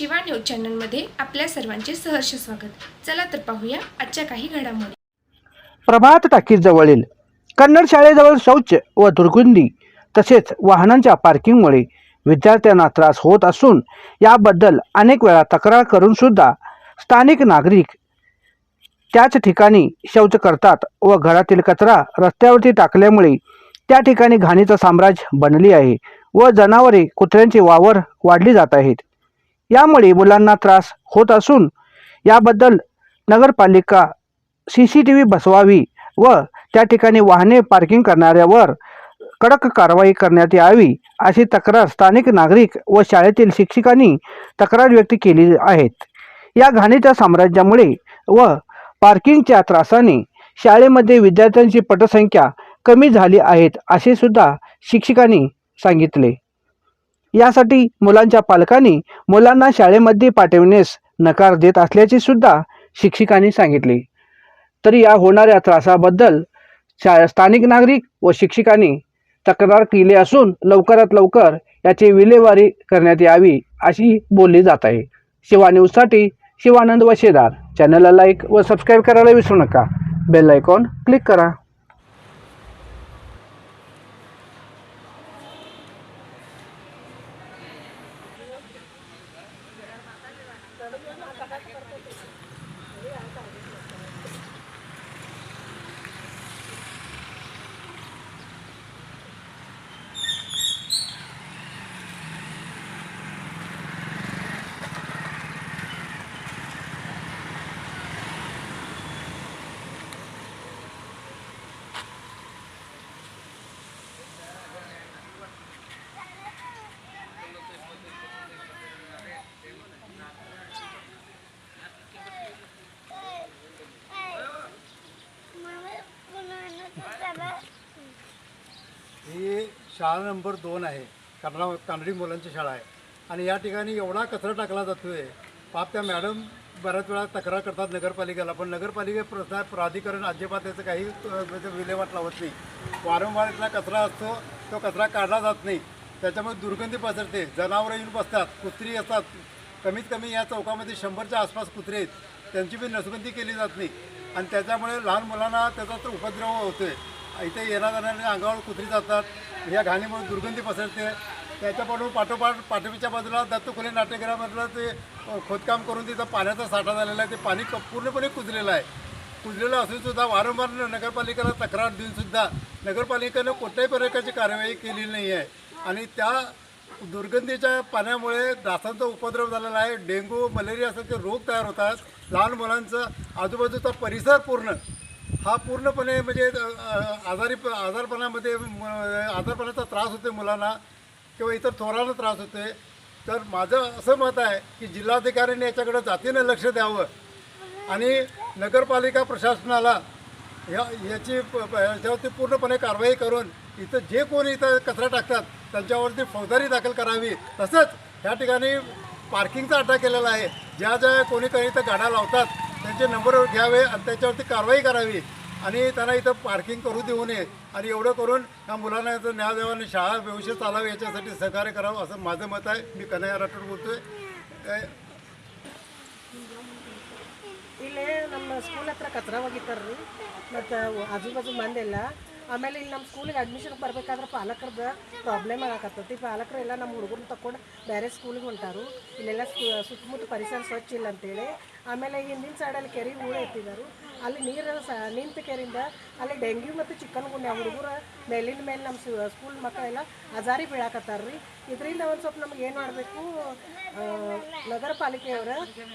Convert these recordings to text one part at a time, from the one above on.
Shiva news चॅनलमध्ये आपल्या सर्वांचे सहर्ष स्वागत. चला तर पाहूया आजच्या काही घडामोडी. प्रभात टाकीजवळील कन्नड शाळेजवळ शौच व दुर्गुंधी तसेच वाहनांच्या पार्किंगमुळे विद्यार्थ्यांना त्रास होत असून याबद्दल अनेक वेळा तक्रार करून सुद्धा स्थानिक नागरिक त्याच ठिकाणी शौच करतात व घरातील कचरा रस्त्यावरती टाकल्यामुळे त्या ठिकाणी घाणीचं साम्राज्य बनली आहे व जनावरे कुत्र्यांची वावर वाढली जात आहेत. यामुळे मुलांना त्रास होत असून याबद्दल नगरपालिका सी सी टी व्ही बसवावी व त्या ठिकाणी वाहने पार्किंग करणाऱ्यावर कडक कारवाई करण्यात यावी अशी तक्रार स्थानिक नागरिक व शाळेतील शिक्षकांनी तक्रार व्यक्त केली आहेत. या घाणीच्या साम्राज्यामुळे व पार्किंगच्या त्रासाने शाळेमध्ये विद्यार्थ्यांची पटसंख्या कमी झाली आहेत असे सुद्धा शिक्षकांनी सांगितले. यासाठी मुलांच्या पालकांनी मुलांना शाळेमध्ये पाठविण्यास नकार देत असल्याचे सुद्धा शिक्षिकांनी सांगितले. तरी या होणाऱ्या त्रासाबद्दल शा स्थानिक नागरिक व शिक्षिकांनी तक्रार केली असून लवकरात लवकर याची विल्हेवारी करण्यात यावी अशी बोलली जात आहे. शिवा न्यूजसाठी शिवानंद वशेदार. चॅनलला लाईक व सबस्क्राईब करायला विसरू नका. बेल आयकॉन क्लिक करा. Apakah seperti itu? Jadi, ही शाळा नंबर दोन आहे. कन्नडा कानडी मुलांची शाळा आहे. आणि या ठिकाणी एवढा कचरा टाकला जातो आहे पाप त्या मॅडम बऱ्याच वेळा तक्रार करतात नगरपालिकेला पण नगरपालिके प्रसा प्राधिकरण अजिबात त्याचं काही म्हणजे विल्हेवाट लावत नाही. वारंवार इथला कचरा असतो तो कचरा काढला जात नाही. त्याच्यामुळे दुर्गंधी पसरते जनावरं येऊन बसतात कुत्री असतात कमीत कमी या चौकामध्ये शंभरच्या आसपास कुत्रे आहेत. त्यांची बी नसबंदी केली जात नाही. आणि त्याच्यामुळे लहान मुलांना त्याचा तर उपद्रव होतो आहे इथे येणार जाणाऱ्या अंगावर कुत्री जातात. या घाणीमुळे दुर्गंधी पसरते. त्याच्यापासून पाठोपाठ पाठवीच्या बाजूला दत्त नाट्यगृहामधलं ते खोदकाम करून तिथं पाण्याचा साठा झालेला आहे. ते पाणी क- पूर्णपणे कुजलेलं आहे. कुजलेलं असूनसुद्धा वारंवार नगरपालिकेला तक्रार देऊनसुद्धा नगरपालिकेनं कोणत्याही प्रकारची कार्यवाही केलेली नाही आहे. आणि त्या दुर्गंधीच्या पाण्यामुळे डासांचा उपद्रव झालेला आहे. डेंग्यू मलेरिया असारखे रोग तयार होतात. लहान मुलांचं आजूबाजूचा परिसर पूर्ण हा पूर्णपणे म्हणजे आजारी आजारपणामध्ये म- आजारपणाचा त्रास होते मुलांना किंवा इतर थोरांना त्रास होते. तर माझं असं मत आहे की जिल्हाधिकाऱ्यांनी याच्याकडं जातीनं लक्ष द्यावं. आणि नगरपालिका प्रशासनाला या याची प- याच्यावरती पूर्णपणे कारवाई करून इथं जे कोणी इथं कचरा टाकतात त्यांच्यावरती फौजदारी दाखल करावी. तसंच या ठिकाणी पार्किंगचा अड्डा केलेला आहे. ज्या ज्या कोणी काही इथं गाड्या लावतात त्यांचे नंबर घ्यावे आणि त्याच्यावरती कारवाई करावी आणि त्यांना इथं पार्किंग करू देऊ नये आणि एवढं करून या मुलांना इथं न्याय द्यावा आणि शाळा व्यवस्थित चालावी याच्यासाठी सहकार्य करावं असं माझं मत आहे मी कन्हैया राठोड बोलतोय काय ಇಲ್ಲಿ ನಮ್ಮ ಸ್ಕೂಲ್ ಹತ್ರ ಕಚ್ರ ಒಗಿತಾರ್ರಿ ಮತ್ತು ಆಜು ಬಾಜು ಮಂದಿಲ್ಲ ಆಮೇಲೆ ಇಲ್ಲಿ ನಮ್ಮ ಸ್ಕೂಲಿಗೆ ಅಡ್ಮಿಷನ್ ಬರ್ಬೇಕಾದ್ರೆ ಪಾಲಕರದ ಪ್ರಾಬ್ಲಮ್ ಆಗಕತ್ತೈತಿ ಪಾಲಕರು ಎಲ್ಲ ನಮ್ಮ ಹುಡುಗರನ್ನ ತಕೊಂಡು ಬೇರೆ ಸ್ಕೂಲಿಗೆ ಹೊಂಟಾರು ಇಲ್ಲೆಲ್ಲ ಸು- ಸುತ್ತಮುತ್ತ ಪರಿಸರ ಸ್ವಚ್ಛ ಇಲ್ಲ ಅಂತೇಳಿ ಆಮೇಲೆ ಹಿಂದಿನ ಸೈಡಲ್ಲಿ ಕೆರೆ ಹೂಳು ಎತ್ತಿದ್ದಾರೆ ಅಲ್ಲಿ ನೀರು ಸ ನಿಂತ ಕೆರೆಯಿಂದ ಅಲ್ಲಿ ಡೆಂಗ್ಯೂ ಮತ್ತು ಚಿಕನ್ ಗುಂಡಿ ಹುಡುಗರ ಮೇಲಿನ ಮೇಲೆ ನಮ್ಮ ಸ್ಕೂಲ್ ಮಕ್ಕಳೆಲ್ಲ ಅಜಾರಿ ಬೀಳಾಕತ್ತಾರ್ರಿ. ಇದರಿಂದ ಒಂದು ಸ್ವಲ್ಪ ನಮ್ಗೆ ಏನು ಮಾಡಬೇಕು ನಗರ ಪಾಲಿಕೆಯವರ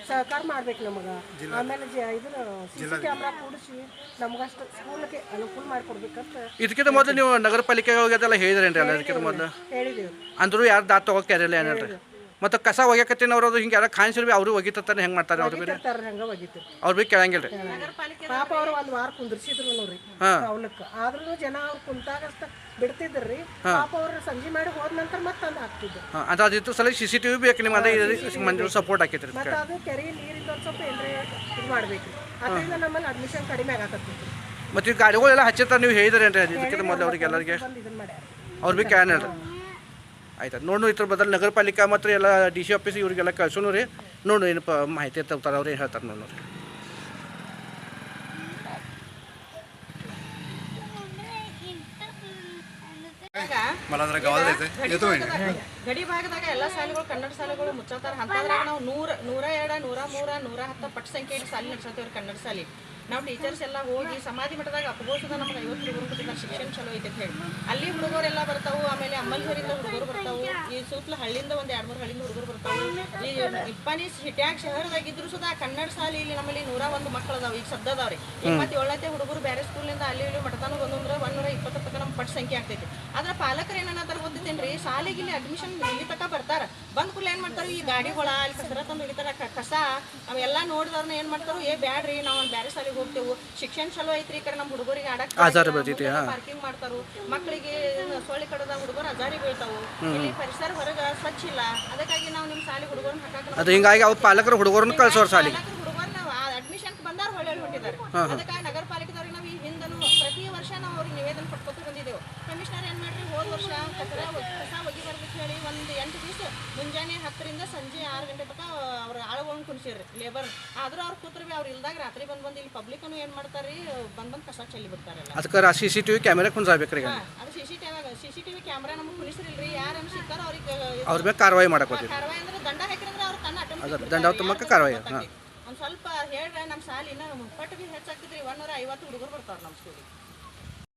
ಸಹಕಾರ ಮಾಡ್ಬೇಕು ನಮಗೆ. ಆಮೇಲೆ ಜ ಇದನ್ನು ಸಿ ಸಿ ಕ್ಯಾಮ್ರಾ ಕೂಡಿಸಿ ನಮಗಷ್ಟು ಸ್ಕೂಲ್ಗೆ ಅನುಕೂಲ ಮಾಡಿಕೊಡ್ಬೇಕಂತ ಇದಕ್ಕಿಂತ ಮೊದಲು ನೀವು ನಗರ ಪಾಲಿಕೆ ಹೋಗೋದೆಲ್ಲ ಹೇಳಿದ್ರೇನ್ರಿ ಅಲ್ಲ? ಇದಕ್ಕಿಂತ ಮೊದಲು? ಹೇಳಿದೇವ್ರಿ ಅಂದ್ರೂ ಯಾರು ದಾತ್ ತಗೋಕೆ ಇರಲಿಲ್ಲ ಏನ್ರಿ? ಮತ್ತು ಕಸ ಒಗ್ಯಾಕತ್ತೀನಿ ಅವ್ರು ಅದು ಹಿಂಗೆ ಯಾರ ಕಾಣಿಸಿರ್ವಿ ಅವರು ಒಗಿತಾನೆ ಹೆಂಗೆ ಮಾಡ್ತಾರೆ ಅವ್ರ ಬೇರೆ ಅವ್ರ ಹಂಗ ಒಗಿತೀರಿ? ಅವ್ರು ಭೀ ಕೇಳಂಗಿಲ್ಲ ರೀ ಪಾಪ ಅವ್ರು ಒಂದು ವಾರ ಕುಂದ್ರಿಸಿದ್ರು ನೋಡ್ರಿ ಅವಲಕ್ಕ. ಆದ್ರೂ ಜನ ಅವ್ರು ಕುಂತಾಗಷ್ಟ ಬಿಡ್ತಿದ್ರಿ ಪಾಪ ಅವ್ರು ಸಂಜೆ ಮಾಡಿ ಹೋದ ನಂತರ ಮತ್ತೆ ತಂದು ಹಾಕ್ತಿದ್ರು. ಹಾಂ ಅಂತ ಅದಿತ್ತು ಸಲ ಸಿ ಸಿ ಟಿವಿ ಬೇಕು ನಿಮ್ಗೆ ಅದೇ ಮಂಜು ಸಪೋರ್ಟ್ ಹಾಕಿದ್ರಿ ಮತ್ತೆ ಅದು ಕೆರೆ ನೀರು ಒಂದು ಸ್ವಲ್ಪ ಏನ್ರಿ ಇದು ಮಾಡ್ಬೇಕು ಅದರಿಂದ ನಮ್ಮಲ್ಲಿ ಅಡ್ಮಿಷನ್ ಕಡಿಮೆ ಆಗಕತ್ತಿತ್ತು ಮತ್ತು ಈ ಗಾಡಿಗಳೆಲ್ಲ ಹಚ್ಚಿರ್ತಾರೆ ನೀವು ಹೇಳಿದ್ರೆ ಅದು ಇದಕ್ಕಿಂತ ಮೊದಲು ಅವ್ರಿಗೆ ಎಲ್ಲರಿಗೆ ಅವ್ರ ಬಿ ಕ್ಯಾನ್ ಅವ್ರು ಭೀ ಕೇಳಲ್ಲ ಆಯ್ತು? ನೋಡು ಇದ್ರ ಬದಲು ನಗರಪಾಲಿಕಾ ಮಾತ್ರ ಎಲ್ಲ ಡಿ ಸಿ ಆಫೀಸ್ ಇವರಿಗೆಲ್ಲ ಕಳ್ಸೋನು ರೀ. ನೋಡು ಏನಪ್ಪ ಮಾಹಿತಿ ತಗೋತಾರೆ ಅವ್ರು ಏನು ಹೇಳ್ತಾರೆ ನೋಡು ಮಲಂದ್ರ ಗಡಿ ಭಾಗದಾಗ ಎಲ್ಲ ಸಾಲುಗಳು ಕನ್ನಡ ಸಾಲುಗಳು ಮುಚ್ಚತ್ತಾರ ಅಂತಂದ್ರಾಗ ನಾವು ನೂರ ನೂರ ಎರಡ ನೂರ ಮೂರ ನೂರ ಹತ್ತ ಪಟ್ಟ ಸಂಖ್ಯೆ ಸಾಲಿ ನಡೆಸತ್ತೇವ್ರಿ ಕನ್ನಡ ಸಾಲಿ. ನಾವು ಟೀಚರ್ಸ್ ಎಲ್ಲ ಹೋಗಿ ಸಮಾಧಿ ಮಠದಾಗ ಅಪಗೋಸದ ನಮ್ಗೆ ಐವತ್ತು ಹುಡುಗರು ಶಿಕ್ಷಣ ಚಲೋ ಐತೆ ಹೇಳಿ. ಅಲ್ಲಿ ಹುಡುಗರೆಲ್ಲ ಬರ್ತಾವು, ಆಮೇಲೆ ಅಮ್ಮಲ್ಹರಿಂದ ಹುಡುಗರು ಬರ್ತಾವು. ಈ ಸುತ್ತಲ ಹಳ್ಳಿಯಿಂದ ಒಂದು ಎರಡು ಮೂರು ಹಳ್ಳಿಯಿಂದ ಹುಡುಗರು ಬರ್ತಾವು. ಈ ಇಪ್ಪಾನಿ ಸಿಟ್ಯಾಗ ಶಹರದಾಗಿದ್ರು ಸುದಾ ಕನ್ನಡ ಶಾಲೆ ಇಲ್ಲಿ ನಮ್ಮಲ್ಲಿ ನೂರ ಒಂದು ಮಕ್ಕಳು ಅದಾವ, ಈಗ ಸದ್ದದವ್ರಿ ಏಳನೇ ಹುಡುಗರು ಬೇರೆ ಸ್ಕೂಲಿಂದ ಅಲ್ಲಿ ಇಲ್ಲಿ ಮಠತಾನ ಬಂದಂದ್ರೆ ಒಂದೂರ ಇಪ್ಪತ್ತು ತನಕ ನಮ್ಮ ಪಟ್ಟು ಸಂಖ್ಯೆ ಆಗ್ತೈತಿ. ಆದ್ರೆ ಪಾಲಕರು ಏನನ್ನತ್ತಾರ ಗೊತ್ತೈತೇನ್ರಿ ಶಾಲೆಗೆ ಇಲ್ಲಿ ಅಡ್ಮಿಷನ್ ಇಲ್ಲಿ ತನಕ ಬರ್ತಾರ. ಬಂದ್ ಕೂಡ ಏನ್ ಮಾಡ್ತಾರ? ಈ ಗಾಡಿಗಳ ಅಲ್ಲಿ ಕಸರ ತಂದು ಹಿಡಿತಾರ ಕಸ, ಅವೆಲ್ಲ ನೋಡಿದವ್ರನ್ನ ಏನ್ ಮಾಡ್ತಾರ? ಏ, ಬ್ಯಾಡ್ರಿ, ನಾವು ಬೇರೆ ಶಾಲೆಗೆ ಹೋಗ್ತೇವು. ಶಿಕ್ಷಣ ಚಲೋ ಐತ್ರಿ ಈ ಕಡೆ ನಮ್ಮ ಹುಡುಗರಿಗೆ ಆಡಕ್ ಪಾರ್ಕಿಂಗ್ ಮಾಡ್ತಾರು. ಮಕ್ಕಳಿಗೆ ಸೊಳ್ಳೆ ಕಡದ ಹುಡುಗರು ಅಜಾರಿ ಬೀಳ್ತಾವು. ಇಲ್ಲಿ ಪರಿಸರ ಹೊರಗ ಸ್ವಚ್ಛ ಇಲ್ಲ. ಅದಕ್ಕಾಗಿ ನಾವು ನಿಮ್ಮ ಶಾಲೆ ಹುಡುಗರನ್ನ ಹಾಕಕ್ಕೆ ಅದು ಹಿಂಗಾಗಿ ಅವ್ರ ಪಾಲಕರು ಹುಡುಗರನ್ನ ಕಳ್ಸೋರು ಶಾಲೆಗೆ. ಹುಡುಗರನ್ನ ಅಡ್ಮಿಷನ್ ಬಂದಾರ ಹೊಳ್ಳಿ ಹೊಟ್ಟಿದ್ದಾರೆ ಅದಕ್ಕಾಗಿ ನಗರ ಪಾಲಿಕೆದವ್ರಿಗೆ ನಾವು ಈ ಹಿಂದನು ಪ್ರತಿ ವರ್ಷ ನಾವು ಅವ್ರಿಗೆ ನಿವೇದನೆ ಪಡ್ಕೊತ ಬಂದಿದ್ದೆವು ಕಮಿಷನರ್ ಏನ್ ಮಾಡ್ರಿ ಹೋದ ವರ್ಷ ಕಸರ ಒಗ್- ಕಸ ಒಗಿಬಾರ್ದು ಹೇಳಿ ಒಂದು ಎಂಟು ದಿವಸ ಮುಂಜಾನೆ ಹತ್ತರಿಂದ ಸಂಜೆ ಆರು ಗಂಟೆ ತನಕ ಅವ್ರ ಆಳುಗಳನ್ನ ಕುಣಿಸಿರ್ರಿ ಲೇಬರ್ ಆದ್ರೂ ಅವ್ರು ಕೂತ್ರಿ ಅವ್ರು ಇಲ್ದಾಗ ರಾತ್ರಿ ಬಂದ್ ಬಂದು ಇಲ್ಲಿ ಪಬ್ಲಿಕ್ನು ಏನ್ ಮಾಡ್ತಾರ್ರಿ ಬಂದ್ ಬಂದ್ ಕಸ ಚೆಲ್ಲಿ ಬಿಡ್ತಾರಲ್ಲ ಅದಕ್ಕೆ C C T V camera ಹಾ, ಅದು C C TV C C TV camera ನಮ್ಗೆ ಕುಣಿಸಿರಿಲ್ರಿ ಯಾರು ಹಂಗೆ ಸಿಗ್ತಾರೋ ಅವ್ರಿಗೆ ಅವ್ರ ಮೇಲೆ ಕಾರ್ವಾಯಿ ಮಾಡಕ್ಕೆ ಕಾರ್ವಾಯಿ ಅಂದ್ರೆ ದಂಡ ಹಾಕಿರಂದ್ರೆ ಅವ್ರು ತನ್ನ ಅದ್ರ ದಂಡ ತುಂಬಕ್ಕೆ ಕಾರ್ವಾಯಿ, ಹಾ. ಒಂದು ಸ್ವಲ್ಪ ಹೇಳ್ರೆ ನಮ್ಮ ಸಾಲಿನ ಪಟ್ಟು ಬಿ ಹೆಚ್ಚಾಗ್ತಿದ್ರಿ ಒನ್ನೂರ ಐವತ್ತು ಹುಡುಗರು ಬರ್ತಾರೆ ನಮ್ಮ ಸ್ಕೂಲಿಗೆ